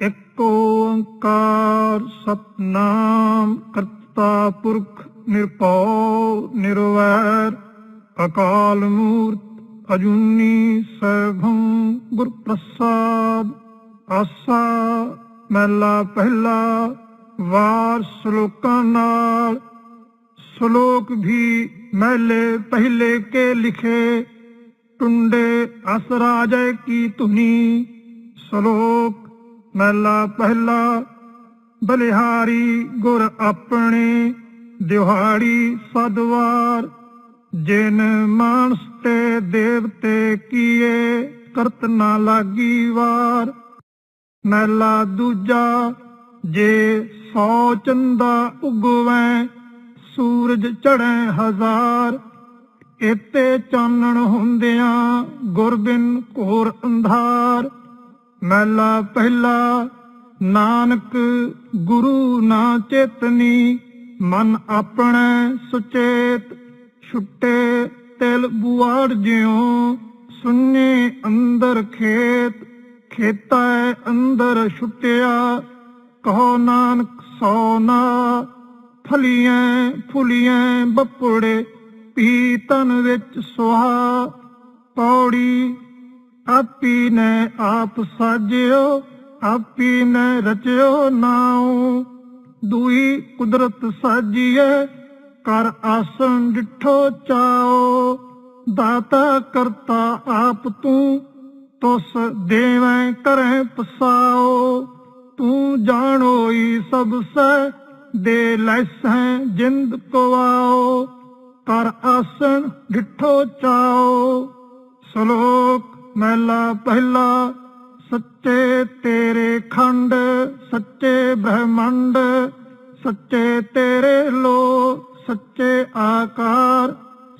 ਇੱਕ ਓੰਕਾਰ ਸਤਨਾਮ ਕਰਤਾ ਪੁਰਖ ਨਿਰਭਉ ਨਿਰਵੈਰ, ਅਕਾਲ ਮੂਰਤ ਅਜੂਨੀ ਸੈਭੰ ਗੁਰ ਪ੍ਰਸਾਦ ਆਸਾ ਮਹਿਲਾ ਪਹਿਲਾ, ਵਾਰ ਸ਼ਲੋਕਾਂ ਨਾਲ। ਸ਼ਲੋਕ ਵੀ ਮਹਿਲੇ ਪਹਿਲੇ ਕੇ ਲਿਖੇ, ਟੁੰਡੇ ਅਸ ਰਾਜੈ ਕੀ ਧੁਨੀ। ਸ਼ਲੋਕ ਮਹਿਲਾ ਪਹਿਲਾ, ਬਲਿਹਾਰੀ ਗੁਰ ਆਪਣੇ, ਦਿਹਾੜੀ ਸਦਵਾਰ। ਜਿਨ ਮਾਨਸ ਤੇ ਦੇਵਤੇ ਕੀਏ, ਕਰਤ ਨਾ ਲਾਗੀ ਵਾਰ। ਮਹਿਲਾ ਦੂਜਾ, ਜੇ ਸੌ ਚੰਦਾ ਉਗਵੈ, ਸੂਰਜ ਚੜ੍ਹੈ ਹਜ਼ਾਰ। ਇਤੇ ਚਾਨਣ ਹੁੰਦਿਆਂ ਗੁਰਬਿਨ ਘੋਰ ਅੰਧਾਰ। ਮਹਿਲਾ ਪਹਿਲਾ ਨਾਨਕ ਗੁਰੂ ਨਾ ਚੇਤਨੀ, ਮਨ ਆਪਣੇ ਸੁਚੇਤ ਛੁੱਟੇ ਤਿਲ ਬੁਆੜ ਜਿਉ, ਸੁਨੇ ਅੰਦਰ ਖੇਤ, ਖੇਤਾ ਅੰਦਰ ਛੁੱਟਿਆ, ਕਹੋ ਨਾਨਕ ਸੋ ਨਾ ਫਲੀਆਂ ਫੁਲੀਆਂ ਬੱਪੜੇ, ਪੀ ਤਨ ਵਿੱਚ ਸੁਹਾ, ਪੌੜੀ ਆਪੀ ਨੇ ਆਪ ਸਾਜਿਓ, ਆਪੀ ਨੇ ਰਚਿਓ ਨਾਉ। ਦੂਈ ਕੁਦਰਤ ਸਾਜੀਏ, ਕਰ ਆਸਣ ਡਿਠੋ ਚਾਓ ਦਾਤਾ ਕਰਤਾ ਆਪ ਤੂੰ, ਤੁਸ ਦੇਵੈ ਕਰੈ ਪਸਾਓ ਤੂੰ ਜਾਣੋਈ ਸਭ ਸੈ, ਦੇ ਲੈਸੈ ਜਿੰਦ ਕਵਾਓ ਕਰ ਆਸਣ ਡਿਠੋ ਚਾਓ ਸ਼ਲੋਕ ਮਹਿਲਾ ਪਹਿਲਾ, ਸੱਚੇ ਤੇਰੇ ਖੰਡ, ਸੱਚੇ ਬ੍ਰਹਮੰਡ, ਸੱਚੇ ਤੇਰੇ ਲੋ, ਸੱਚੇ ਆਕਾਰ,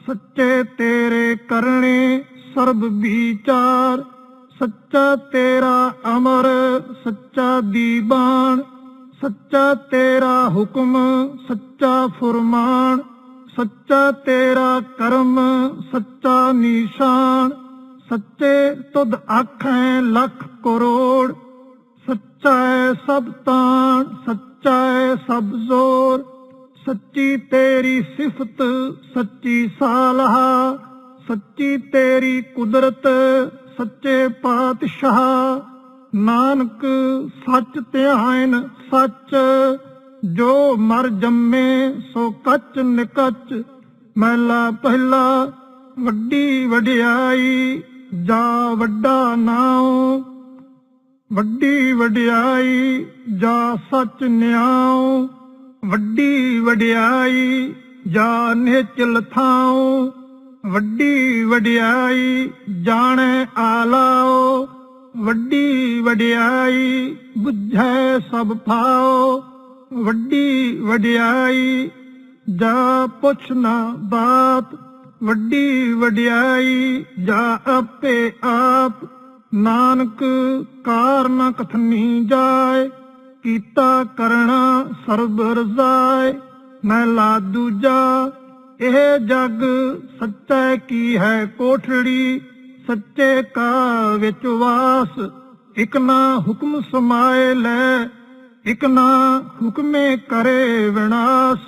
ਸੱਚੇ ਤੇਰੇ ਕਰਨੇ ਸਰਬ ਵਿਚਾਰ, ਸੱਚਾ ਤੇਰਾ ਅਮਰ, ਸੱਚਾ ਦੀਬਾਨ, ਸੱਚਾ ਤੇਰਾ ਹੁਕਮ, ਸੱਚਾ ਫੁਰਮਾਨ, ਸੱਚਾ ਤੇਰਾ ਕਰਮ, ਸੱਚਾ ਨਿਸ਼ਾਨ ਸੱਚੇ ਤੁਧ ਆਖੈ ਲੱਖ ਕਰੋੜ, ਸੱਚਾ ਹੈ ਸਭ ਤਾਣ, ਸੱਚਾ ਹੈ ਸਭ ਜ਼ੋਰ। ਸੱਚੀ ਤੇਰੀ ਸਿਫਤ, ਸੱਚੀ ਸਾਲਹ, ਸੱਚੀ ਤੇਰੀ ਕੁਦਰਤ, ਸੱਚੇ ਪਾਤਸ਼ਾਹ। ਨਾਨਕ, ਸੱਚ ਧਿਆਨ ਸੱਚ, ਜੋ ਮਰ ਜੰਮੇ ਸੋ ਕੱਚ ਨਿਕਚ। ਮਹਿਲਾ ਪਹਿਲਾ, ਵੱਡੀ ਵਡਿਆਈ। ਜਾ ਵੱਡਾ ਨਾਉ, ਵੱਡੀ ਵਡਿਆਈ ਜਾ ਸੱਚ ਨਿਆਉ, ਵੱਡੀ ਵਡਿਆਈ ਜਾ ਨਿਚਲ ਥਾਉ ਵੱਡੀ ਵਡਿਆਈ ਜਾਣੈ ਆਲਾਓ ਵੱਡੀ ਵਡਿਆਈ ਬੁੱਝੈ ਸਭ ਪਾਓ ਵੱਡੀ ਵਡਿਆਈ ਜਾ ਪੁੱਛ ਨਾ ਬਾਤ ਵੱਡੀ ਵਡਿਆਈ ਜਾ ਆਪੇ ਆਪ, ਨਾਨਕ ਕਾਰਨ ਕਥਨੀ ਜਾਏ, ਕੀਤਾ ਕਰਣਾ ਸਰਬ ਰਜ਼ਾਏ ਮਹਿਲਾ ਦੂਜਾ ਇਹ ਜਗ ਸੱਚੈ ਕੀ ਹੈ ਕੋਠੜੀ, ਸੱਚੇ ਕਾ ਵਿੱਚ ਵਾਸ, ਇਕ ਨਾ ਹੁਕਮ ਸਮਾਏ ਲੈ, ਇਕ ਨਾ ਹੁਕਮੇ ਕਰੇ ਵਿਨਾਸ਼।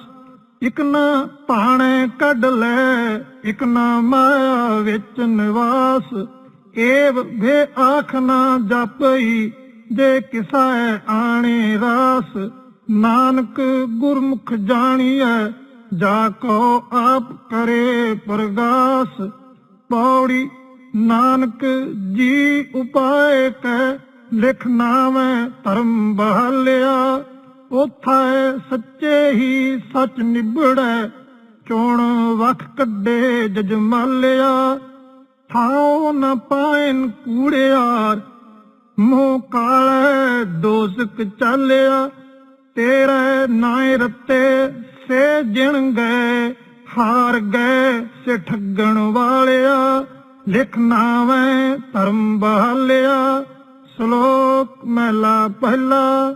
ਇਕ ਨਾ ਭਾਣੇ ਕੱਢ ਲੈ, ਇਕ ਨਾ ਮਾਇਆ ਵਿੱਚ ਨਿਵਾਸ। ਏਵ ਭੇ ਆਖ ਨਾ ਜਾਪਈ, ਜੇ ਕਿਸੈ ਆਣੇ ਰਾਸ। ਨਾਨਕ ਗੁਰਮੁਖ ਜਾਣੀਐ, ਜਾ ਕੋ ਆਪ ਕਰੇ ਪ੍ਰਗਾਸ। ਪੌੜੀ, ਨਾਨਕ ਜੀ ਉਪਾਏ ਕੈ, ਲਿਖ ਨਾਵੇਂ ਧਰਮ ਬਹਾਲਿਆ। ਉਥੈ ਸੱਚੇ ਹੀ ਸੱਚ ਨਿਬੜੈ ਚੋਣ ਵਖ ਕੱਢੇ ਜਜਮਾਲਿਆ। ਥਾਉ ਨ ਪਾਇਨ ਕੂੜਿਆਰ ਮੋਹ ਕਾਲੇ ਦੋਸਕ ਚਾਲਿਆ। ਤੇਰੇ ਨਾਏ ਰੱਤੇ ਸੇ ਜਿਣ ਗਏ, ਹਾਰ ਗਏ ਸੇ ਠੱਗਣ ਵਾਲਿਆ। ਲਿਖ ਨਾਵੇਂ ਧਰਮ ਬਹਾਲਿਆ, ਸ਼ਲੋਕ ਮਹਿਲਾ ਪਹਿਲਾ।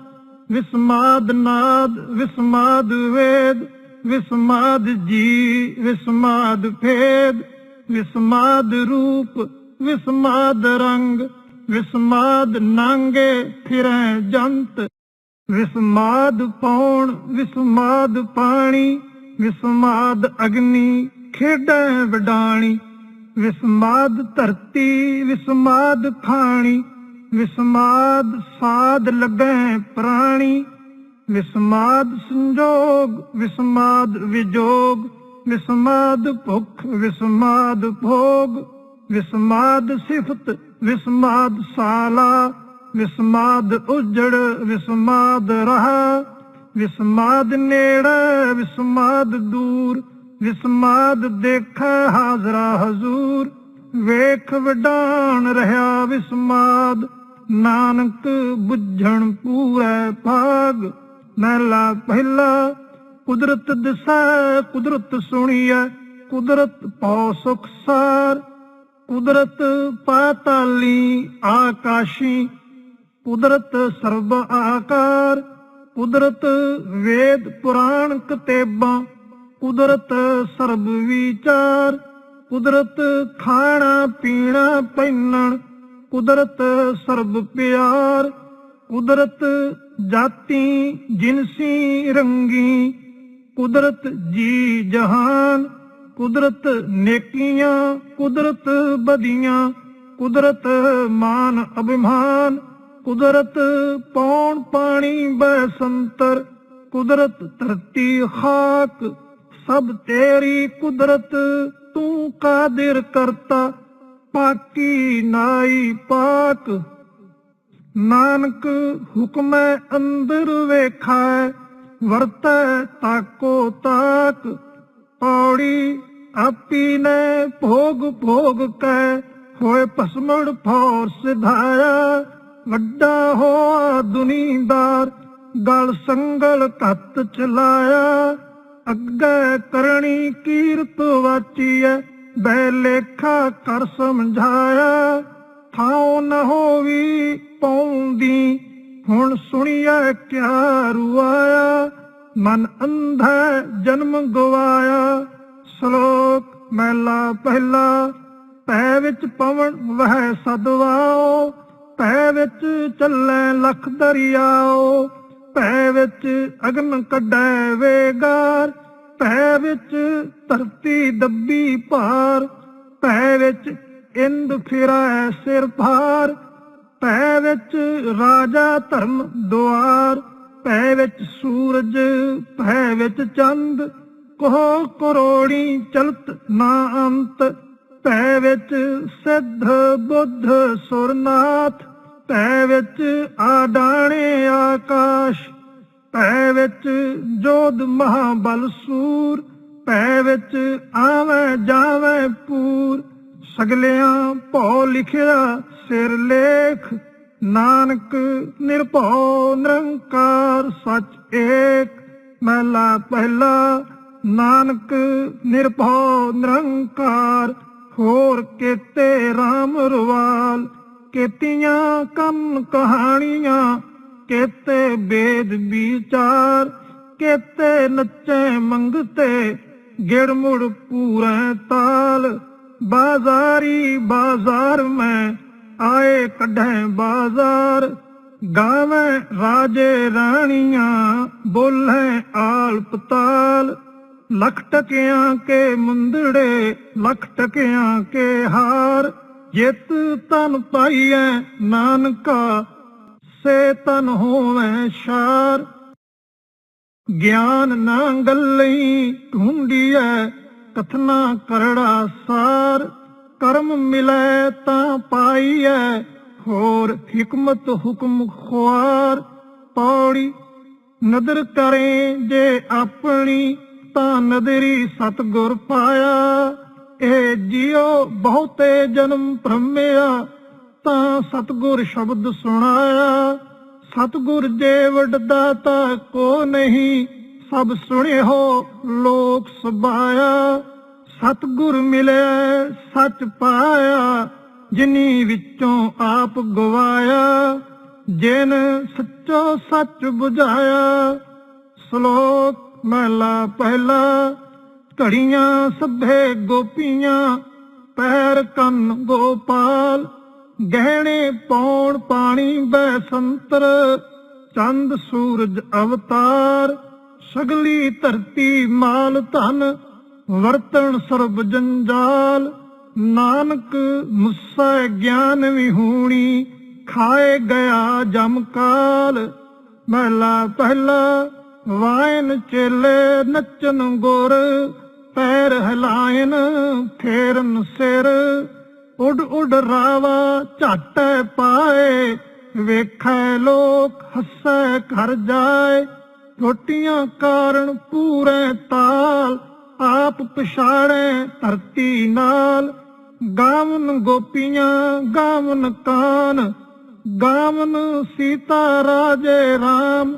ਵਿਸਮਾਦ ਨਾਦ, ਵਿਸਮਾਦ ਵੇਦ, ਵਿਸਮਾਦ ਜੀ, ਵਿਸਮਾਦ ਭੇਦ ਵਿਸਮਾਦ ਰੂਪ, ਵਿਸਮਾਦ ਰੰਗ, ਵਿਸਮਾਦ ਨਾਂਗੇ ਫਿਰੈ ਜੰਤ, ਵਿਸਮਾਦ ਪੌਣ, ਵਿਸਮਾਦ ਪਾਣੀ, ਵਿਸਮਾਦ ਅਗਨੀ ਖੇਡੈ ਵਡਾਣੀ, ਵਿਸਮਾਦ ਧਰਤੀ, ਵਿਸਮਾਦ ਖਾਣੀ ਵਿਸਮਾਦ ਸਾਧ ਲੱਗੈ ਪ੍ਰਾਣੀ ਵਿਸਮਾਦ ਸੰਜੋਗ ਵਿਸਮਾਦ ਵਿਜੋਗ ਵਿਸਮਾਦ ਭੁਖ ਵਿਸਮਾਦ ਭੋਗ ਵਿਸਮਾਦ ਸਿਫਤ ਵਿਸਮਾਦ ਸਾਲਾ ਵਿਸਮਾਦ ਉਜੜ ਵਿਸਮਾਦ ਰਹਾ ਵਿਸਮਾਦ ਨੇੜੇ ਵਿਸਮਾਦ ਦੂਰ ਵਿਸਮਾਦ ਦੇਖੈ ਹਾਜ਼ਰਾ ਹਜ਼ੂਰ, ਵੇਖ ਵਡਾਣ ਰਹਾ ਵਿਸਮਾਦ ਨਾਨਕ ਬੁੱਝਣ ਪੂਰੈ ਭਾਗ, ਮਹਿਲਾ ਪਹਿਲਾ, ਕੁਦਰਤ ਦਿਸੈ, ਕੁਦਰਤ ਸੁਣੀਐ, ਕੁਦਰਤ ਪਉ ਸੁਖ ਸਾਰ, ਕੁਦਰਤ ਪਾਤਾਲੀ ਆਕਾਸ਼ੀ, ਕੁਦਰਤ ਸਰਬ ਆਕਾਰ, ਕੁਦਰਤ ਵੇਦ ਪੁਰਾਣ ਕਤੇਬਾਂ, ਕੁਦਰਤ ਸਰਬ ਵਿਚਾਰ, ਕੁਦਰਤ ਖਾਣਾ ਪੀਣਾ ਪਹਿਨਣ ਕੁਦਰਤ ਸਰਬ ਪਿਆਰ, ਕੁਦਰਤ ਜਾਤੀ ਜਿਨਸੀ ਰੰਗੀ, ਕੁਦਰਤ ਜੀ ਜਹਾਨ, ਕੁਦਰਤ ਨੇਕੀਆਂ, ਕੁਦਰਤ ਬਦੀਆਂ, ਕੁਦਰਤ ਮਾਨ ਅਭਿਮਾਨ, ਕੁਦਰਤ ਪੌਣ ਪਾਣੀ ਬਸੰਤਰ, ਕੁਦਰਤ ਧਰਤੀ ਖਾਕ, ਸਭ ਤੇਰੀ ਕੁਦਰਤ ਤੂੰ ਕਾਦਰ ਕਰਤਾ। ਪਾਕੀ ਨਾਈ ਪਾਕ, ਨਾਨਕ ਹੁਕਮੈ ਅੰਦਰ ਵੇਖੈ ਵਰਤੈ ਤਾਕੋ ਤਾਕ, ਪੌੜੀ ਆਪੀ ਨੇ ਭੋਗ ਭੋਗ ਕੈ, ਹੋਏ ਭਸਮਣ ਫੌਰ ਸਿਧਾਇਆ ਵੱਡਾ ਹੋਆ ਦੁਨੀਦਾਰ, ਗਲ ਸੰਗਲ ਕੱਤ ਚਲਾਇਆ, ਅੱਗੇ ਕਰਨੀ ਕੀਰਤ ਵਾਚੀਐ ਬੈ ਲੇਖਾ ਕਰ ਸਮਝਾਇਆ, ਥਾਉ ਨ ਹੋਵੀ ਪੌਂਦੀ। ਹੁਣ ਸੁਣੀਐ ਕਿਆ ਰੁਆਇਆ, ਮਨ ਅੰਧਾ ਜਨਮ ਗਵਾਇਆ। ਸ਼ਲੋਕ ਮਹਿਲਾ ਪਹਿਲਾ, ਪੈ ਵਿੱਚ ਪਵਨ ਵਹਿ ਸਦਵਾਓ ਪੈ ਵਿੱਚ ਚੱਲੇ ਲਖ ਦਰਿਆਓ, ਪੈ ਵਿੱਚ ਅਗਨ ਕੱਢੈ ਵੇਗਾਰ। ਭੈ ਵਿੱਚ ਧਰਤੀ ਦੱਬੀ ਭਾਰ ਭੈ ਵਿੱਚ ਇੰਦ ਫਿਰੈ ਸਿਰ ਭਾਰ ਪੈ ਵਿੱਚ ਰਾਜਾ ਧਰਮ ਦੁਆਰ ਪੈ ਵਿੱਚ ਸੂਰਜ ਭੈ ਵਿੱਚ ਚੰਦ, ਕੋਹ ਕਰੋੜੀ ਚਲਤ ਨਾ ਅੰਤ ਭੈ ਵਿੱਚ ਸਿੱਧ ਬੁੱਧ ਸੁਰਨਾਥ ਭੈ ਵਿੱਚ ਆਡਾਣੇ ਆਕਾਸ਼। ਪੈ ਵਿੱਚ ਜੋਧ ਮਹਾਬਲ ਸੂਰ ਪੈ ਵਿੱਚ ਆਵੇਂ ਜਾਵੇਂ ਪੂਰ। ਸਗਲਿਆਂ ਭੋ ਲਿਖਿਆ ਸਿਰ ਲੇਖ, ਨਾਨਕ ਨਿਰਭਉ ਨਿਰੰਕਾਰ ਸਚ ਏਕ। ਮਹਿਲਾ ਪਹਿਲਾ, ਨਾਨਕ ਨਿਰਭਉ ਨਿਰੰਕਾਰ, ਹੋਰ ਕੇਤੇ RAM ਰਵਾਲ। ਕੇਤੀਆਂ ਕੰਮ ਕਹਾਣੀਆਂ ਕੇਤੇ ਵੇਦ ਵਿਚਾਰ, ਕੇਤੇ ਨੱਚੇ ਮੰਗਤੇ ਗਿੜ ਮੁੜ ਪੂਰੇ ਤਾਲ। ਬਾਜ਼ਾਰੀ ਬਾਜ਼ਾਰ ਮੈਂ ਆਏ ਕੱਢੈ ਬਾਜ਼ਾਰ, ਗਾਵੇਂ ਰਾਜੇ ਰਾਣੀਆਂ, ਬੋਲੇ ਆਲ ਪਤਾਲ। ਲੱਖ ਟਕਿਆਂ ਕੇ ਮੁੰਦੜੇ, ਲਖ ਟਕਿਆਂ ਕੇ ਹਾਰ, ਜਿਤ ਤਨ ਪਾਈਐ ਨਾਨਕਾ ਸੇ ਤਨ ਹੋਵੇ ਸ਼ਾਰ, ਗਿਆਨ ਨਾ ਗੱਲਈ ਢੂੰਡੀਐ ਕਥਨਾ ਕਰੜਾ ਸਾਰ। ਕਰਮ ਮਿਲੈ ਤਾਂ ਪਾਈਐ ਹੋਰ ਹਕਮਤ ਹੁਕਮ ਖੁਆਰ। ਪੌੜੀ ਨਦਰ ਕਰੇ ਜੇ ਆਪਣੀ ਤਾਂ ਨਦਰੀ ਸਤਗੁਰ ਪਾਇਆ। ਇਹ ਜਿਉ ਬਹੁਤੇ ਜਨਮ ਭ੍ਰਮਿਆ ਤਾਂ ਸਤਗੁਰ ਸ਼ਬਦ ਸੁਣਾਇਆ। ਸਤਗੁਰ ਜੇ ਵੱਡਦਾ ਤਾਂ ਕੋ ਨਹੀਂ, ਸਭ ਸੁਣਿਓ ਲੋਕ ਸਬਾਇਆ। ਸਤਗੁਰ ਮਿਲਿਆ, ਸੱਚ ਪਾਇਆ, ਜਿਨੀ ਵਿੱਚੋਂ ਆਪ ਗਵਾਇਆ। ਜਿਨ ਸੱਚੋ ਸੱਚ 부ਝਾਇਆ ਸ਼ਲੋਕ ਮਹਿਲਾ ਪਹਿਲਾ। ਘੜੀਆਂ ਸਭੇ ਗੋਪੀਆਂ, ਪੈਰ ਕੰਨ ਗੋਪਾਲ। ਗਹਿਣੇ ਪੌਣ ਪਾਣੀ ਬੈਸੰਤਰ ਚੰਦ ਸੂਰਜ ਅਵਤਾਰ, ਸਗਲੀ ਧਰਤੀ ਮਾਲ ਧਨ, ਵਰਤਣ ਸਰਬ ਜੰਜਾਲ, ਨਾਨਕ ਮੁਸਾ ਗਿਆਨ ਵਿਹੂਣੀ, ਖਾਏ ਗਿਆ ਜਮ ਕਾਲ। ਮਹਿਲਾ ਪਹਿਲਾ, ਵਾਇਨ ਚੇਲੇ ਨੱਚਨ ਗੁਰ, ਪੈਰ ਹਿਲਾਇਨ ਫੇਰਨ ਸਿਰ। ਉਡ ਉਡ ਰਾਵਾ ਝੱਟ ਪਾਏ। ਵੇਖੈ ਲੋਕ ਹੱਸੈ ਘਰ ਜਾਏ। ਰੋਟੀਆਂ ਕਾਰਨ ਪੂਰੇ ਤਾਲ। ਆਪ ਪਛਾੜੇ ਧਰਤੀ ਨਾਲ। ਗਾਵਨ ਗੋਪੀਆਂ, ਗਾਵਨ ਕਾਨ। ਗਾਵਨ ਸੀਤਾ ਰਾਜੇ RAM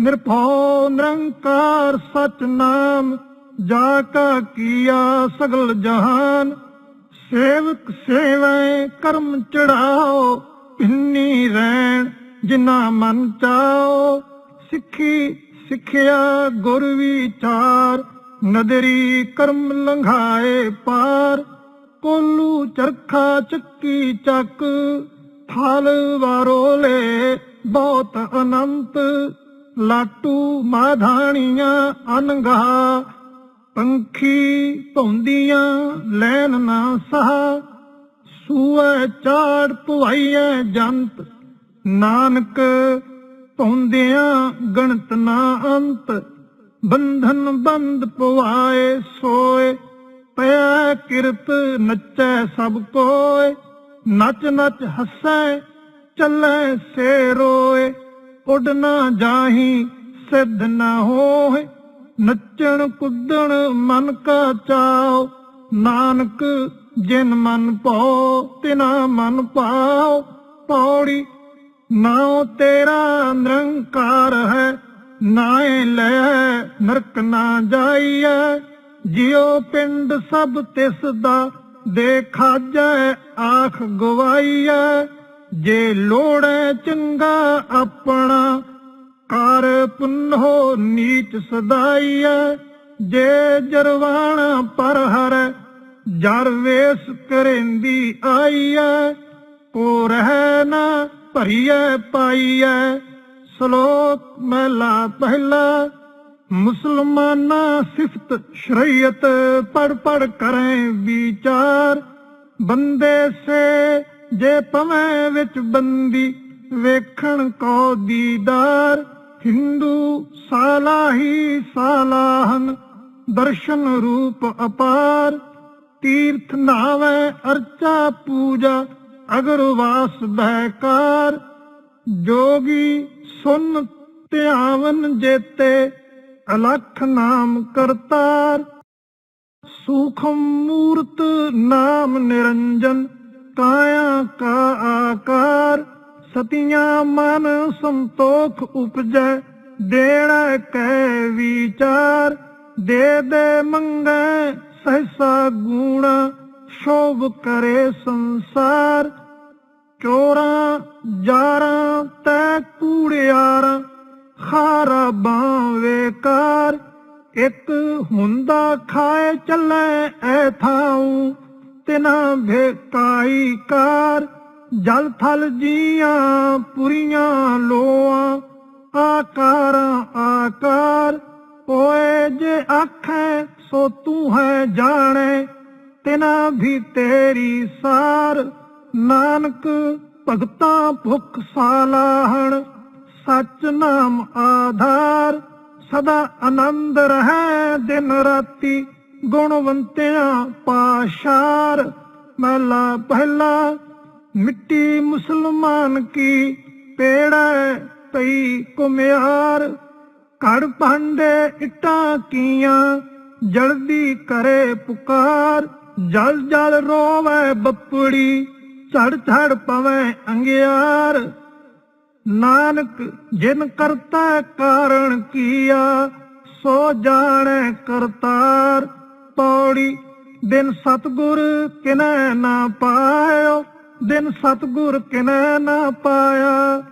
ਨਿਰਭਉ ਨਿਰੰਕਾਰ ਸਚ ਨਾਮ ਜਾ ਕਾ ਕੀਆ ਸਗਲ ਜਹਾਨ। ਸੇਵਕ ਸੇਵੈ ਕਰਮ ਚੜਾਓ ਇੰਨੀ ਰਹਿਣ ਜਿਨਾ ਮਨ ਚਾਓ। ਸਿੱਖੀ ਸਿੱਖਿਆ ਗੁਰ ਵਿਚਾਰ, ਨਦਰੀ ਕਰਮ ਲੰਘਾਏ ਪਾਰ। ਕੋਲੂ ਚਰਖਾ ਚੱਕੀ ਚੱਕ, ਥਾਲ ਵਾਰੋਲੇ ਬਹੁਤ ਅਨੰਤ। ਲਾਟੂ ਮਾਧਾਣੀਆਂ ਅਨੰਗਾ ਪੰਖੀ ਭੌਂਦੀਆਂ ਲੈਨ ਨਾ ਸਹਾ। ਸੂਏ ਚਾੜ ਪੁਆਈਐ ਜੰਤ। ਨਾਨਕ ਭੌਂਦਿਆਂ ਗਣਤ ਨਾ ਅੰਤ। ਬੰਧਨ ਬੰਦ ਪਵਾਏ ਸੋਏ। ਪਿਆ ਕਿਰਤ ਨੱਚੈ ਸਭ ਕੋਏ। ਨੱਚ ਨੱਚ ਹੱਸੈ, ਚੱਲੈ ਸੇ ਰੋਏ। ਉੱਡ ਨਾ ਜਾਹੀ, ਸਿੱਧ ਨਾ ਹੋਏ। ਨੱਚਣ ਕੁੱਦਣ ਮਨ ਕਾ ਚਾਓ, ਨਾਨਕ ਜਿਨ ਮਨ ਪਾਓ, ਤਿਨਾ ਮਨ ਪਾਓ। ਪੌੜੀ, ਨਾਉ ਤੇਰਾ ਨਿਰੰਕਾਰ ਹੈ, ਨਾਏ ਲੈ ਨਰਕ ਨਾ ਜਾਈਐ। ਜਿਉ ਪਿੰਡ ਸਭ ਤਿਸ ਦਾ ਦੇਖਾ ਜੈ ਆਖ ਗਵਾਈਐ। ਜੇ ਲੋੜੈ ਚੰਗਾ ਆਪਣਾ ਕਰ ਪੁੰਨੋ ਨੀਚ ਸਦਾਈਐ, ਜੇ ਜਰਵਾਣਾ ਪਰ ਹਰ, ਜਰ ਵੇਸ ਕਰੇਂਦੀ ਆਈਐ, ਕੋ ਰਹਿ ਨਾ ਭਰੀਐ ਪਾਈਐ। ਸ਼ਲੋਕ ਮਹਿਲਾ ਪਹਿਲਾ, ਮੁਸਲਮਾਨਾ ਸਿਫਤ ਸ਼ਰੀਅਤ ਪੜ ਪੜ ਕਰੇ ਵਿਚਾਰ। ਬੰਦੇ ਸੇ ਜੇ ਪਵੇਂ ਵਿੱਚ ਬੰਦੀ, ਵੇਖਣ ਕੋ ਦੀਦਾਰ। ਹਿੰਦੂ ਸਾਲਾਹੀ ਸਾਲਾਹਨ ਦਰਸ਼ਨ ਰੂਪ ਅਪਾਰ, ਤੀਰਥ ਨਾਵੇਂ ਅਰਚਾ ਪੂਜਾ, ਅਗਰ ਵਾਸ ਬਹਿਕਾਰ। ਜੋਗੀ ਸੁਨ ਧਿਆਵਨ ਜੇਤੇ, ਅਲਖ ਨਾਮ ਕਰਤਾਰ। ਸੂਖਮ ਮੂਰਤ ਨਾਮ ਨਿਰੰਜਨ, ਕਾਇਆ ਕਾ ਸਤੀਆਂ ਮਨ ਸੰਤੋਖ ਉਪਜੈ, ਦੇਣਾ ਕੈ ਵਿਚਾਰ, ਦੇ ਦੇ ਮੰਗੈ ਸਹਸਾ ਗੁਣ, ਸ਼ੋਭ ਕਰੇ ਸੰਸਾਰ। ਚੋਰਾਂ, ਜਾਰਾਂ, ਤੈ ਕੂੜਿਆਰਾਂ ਖਾਰਾ ਬਾਵੇਕਾਰ ਇੱਕ ਹੁੰਦਾ ਖਾਏ ਚੱਲੇ ਐ ਥਾਉ, ਤਿਨਾ ਭੇਕਾਈ ਕਾਰ। ਜਲ ਥਲ ਜੀਆਂ ਪੁਰੀਆਂ ਲੋਆਂ, ਆਕਾਰਾਂ ਆਕਾਰ, ਓਏ ਜੇ ਆਖੇ ਸੋ ਤੂੰ ਹੈ ਜਾਣੇ, ਤਿਨਾ ਵੀ ਤੇਰੀ ਸਾਰ, ਨਾਨਕ ਭਗਤਾਂ ਭੁਖ ਸਾਲਾਹਣ ਸਚ ਨਾਮ ਆਧਾਰ, ਸਦਾ ਆਨੰਦ ਰਹੈ ਦਿਨ ਰਾਤੀ, ਗੁਣਵੰਤਿਆਂ ਪਾਸ਼ਾਰ, ਮਹਲਾ ਪਹਿਲਾ ਮਿੱਟੀ ਮੁਸਲਮਾਨ ਕੀ ਪੇੜੈ ਪਈ ਕੁਮਿਆਰ ਘੜ ਭਾਂਡੇ ਇਟਾਂ ਕੀਆਂ, ਜਲਦੀ ਕਰੇ ਪੁਕਾਰ। ਜਲ ਜਲ ਰੋਵੇ ਬੱਪੜੀ, ਝੜ ਝੜ ਪਵੇ ਅੰਗਿਆਰ। ਨਾਨਕ ਜਿਨ ਕਰਤਾ ਕਾਰਣ ਕੀਆ, ਸੋ ਜਾਣੈ ਕਰਤਾਰ। ਪੌੜੀ ਦਿਨ ਸਤਗੁਰ ਕਿਨੈ ਨਾ ਪਾਇਓ ਦਿਨ ਸਤਗੁਰ ਕਿਨੈ ਨਾ ਪਾਇਆ।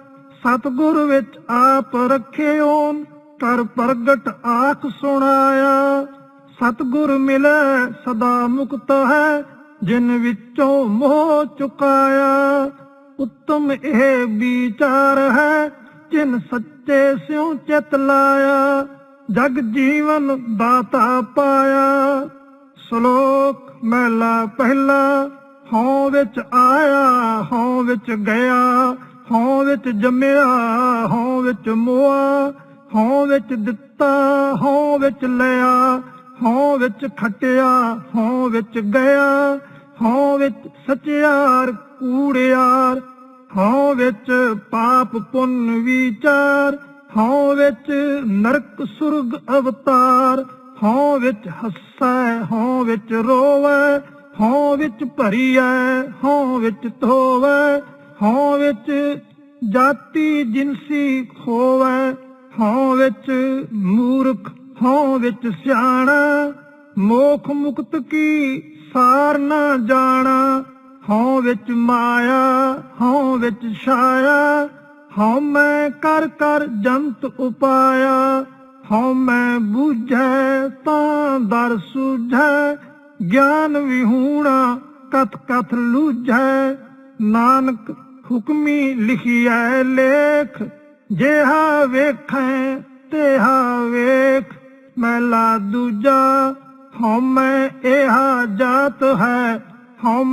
ਸਤਗੁਰ ਵਿੱਚ ਆਪ ਰੱਖਿਓ ਕਰ ਪ੍ਰਗਟ ਆਖ ਸੁਣਾਇਆ। ਸਤਗੁਰ ਮਿਲੈ, ਸਦਾ ਮੁਕਤ ਹੈ, ਜਿਨ ਵਿੱਚੋਂ ਮੋਹ ਚੁਕਾਇਆ। ਉੱਤਮ ਇਹ ਵਿਚਾਰ ਹੈ, ਜਿਨ ਸੱਚੇ ਸਿਉ ਚਿਤ ਲਾਇਆ। ਜਗ ਜੀਵਨ ਦਾਤਾ ਪਾਇਆ। ਸ਼ਲੋਕ ਮਹਿਲਾ ਪਹਿਲਾ। ਹਉ ਵਿੱਚ ਆਇਆ ਹਉ ਵਿੱਚ ਗਿਆ ਹਉ ਵਿੱਚ ਜੰਮਿਆ ਹਉ ਵਿੱਚ ਮੋਆ ਹਉ ਵਿੱਚ ਦਿੱਤਾ ਹਉ ਵਿੱਚ ਲਿਆ ਹਉ ਵਿੱਚ ਖਟਿਆ ਹਉ ਵਿੱਚ ਗਿਆ ਹਉ ਵਿੱਚ ਸਚਿਆਰ ਕੂੜਿਆਰ ਹਉ ਵਿੱਚ ਪਾਪ ਪੁੰਨ ਵਿਚਾਰ ਹਉ ਵਿੱਚ ਨਰਕ ਸੁਰਗ ਅਵਤਾਰ ਹਉ ਵਿੱਚ ਹੱਸੈ ਹਉ ਵਿੱਚ ਰੋਵੈ ਹਉ ਵਿੱਚ ਭਰੀਐ ਹਉ ਵਿੱਚ ਧੋਵੈ, ਹਉ ਵਿੱਚ ਜਾਤੀ ਜਿਨਸੀ ਖੋਵੈ, ਹਉ ਵਿੱਚ ਮੂਰਖ, ਹਉ ਵਿੱਚ ਸਿਆਣਾ, ਮੋਖ ਮੁਕਤ ਕੀ ਸਾਰ ਨਾ ਜਾਣਾ, ਹਉ ਵਿੱਚ ਮਾਇਆ, ਹਉ ਵਿੱਚ ਛਾਇਆ, ਹਉ ਮੈਂ ਕਰ ਕਰ ਜੰਤ ਉਪਾਇਆ, ਹਉ ਮੈਂ ਬੁਝੈ ਤਾਂ ਦਰ ਸੁਝੈ ਗਿਆਨ ਵਿਹੂਣਾ ਕਤ ਕਥ ਲੂਝੈ, ਨਾਨਕ ਹੁਕਮੀ ਲਿਖਿਐ ਲੇਖ, ਜਿਹਾ ਵੇਖੈ ਤੇਹਾ ਵੇਖ, ਮੈਲਾ ਦੂਜਾ ਹਉ ਮੈਂ ਇਹਾ ਜਾਤ ਹੈ ਹਉ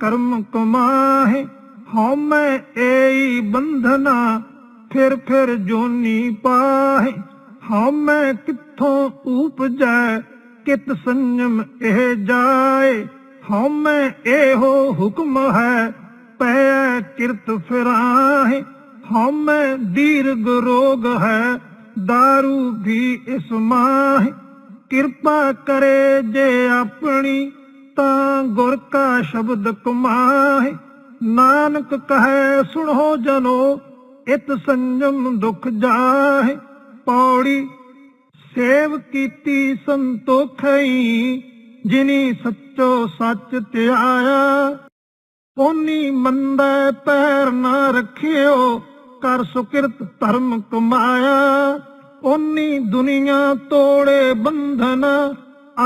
ਕਰਮ ਕਮਾਹੇ ਹਉ ਮੈਂ ਏਈ ਬੰਧਨਾ, ਫਿਰ ਫਿਰ ਜੋਨੀ ਪਾਹੇ ਹਉ ਮੈਂ ਕਿੱਥੋਂ ਉਪਜੈ ਕਿਤ ਸੰਜਮ ਇਹ ਜਾਏ? ਹਉ ਇਹੋ ਹੁਕਮ ਹੈ, ਪੈ ਕਿਰਤ ਫਿਰਾਹੇ। ਹਉ ਮੈਂ ਰੋਗ ਹੈ दारू ਵੀ ਇਸ ਮਾਹੇ। ਕਿਰਪਾ ਕਰੇ ਜੇ ਆਪਣੀ, ਤਾਂ ਗੁਰ ਕਾ ਸ਼ਬਦ ਕਮਾਹੇ। ਨਾਨਕ ਕਹੈ, ਸੁਣੋ ਜਨੋ, ਇਤ ਸੰਜਮ ਦੁਖ ਜਾਹੇ। ਪੌੜੀ ਸੇਵ ਕੀਤੀ ਸੰਤੋਖਈ, ਜਿਨੀ ਸੱਚੋ ਸੱਚ ਧਿਆਇਆ। ਪੋਨੀ ਮੰਦੈ ਪੈਰ ਨਾ ਰੱਖਿਓ, ਕਰ ਸੁਕਿਰਤ ਧਰਮ ਕਮਾਇਆ। ਓਨੀ ਦੁਨੀਆ ਤੋੜੇ ਬੰਧਨ,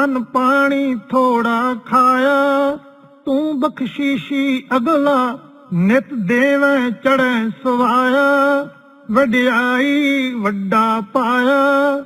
ਅਨ ਪਾਣੀ ਥੋੜਾ ਖਾਇਆ। ਤੂੰ ਬਖਸ਼ੀਸ਼ੀ ਅਗਲਾ, ਨਿਤ ਦੇਵੇਂ ਚੜੈ ਸਵਾਇਆ। ਵਡਿਆਈ ਵੱਡਾ ਪਾਇਆ।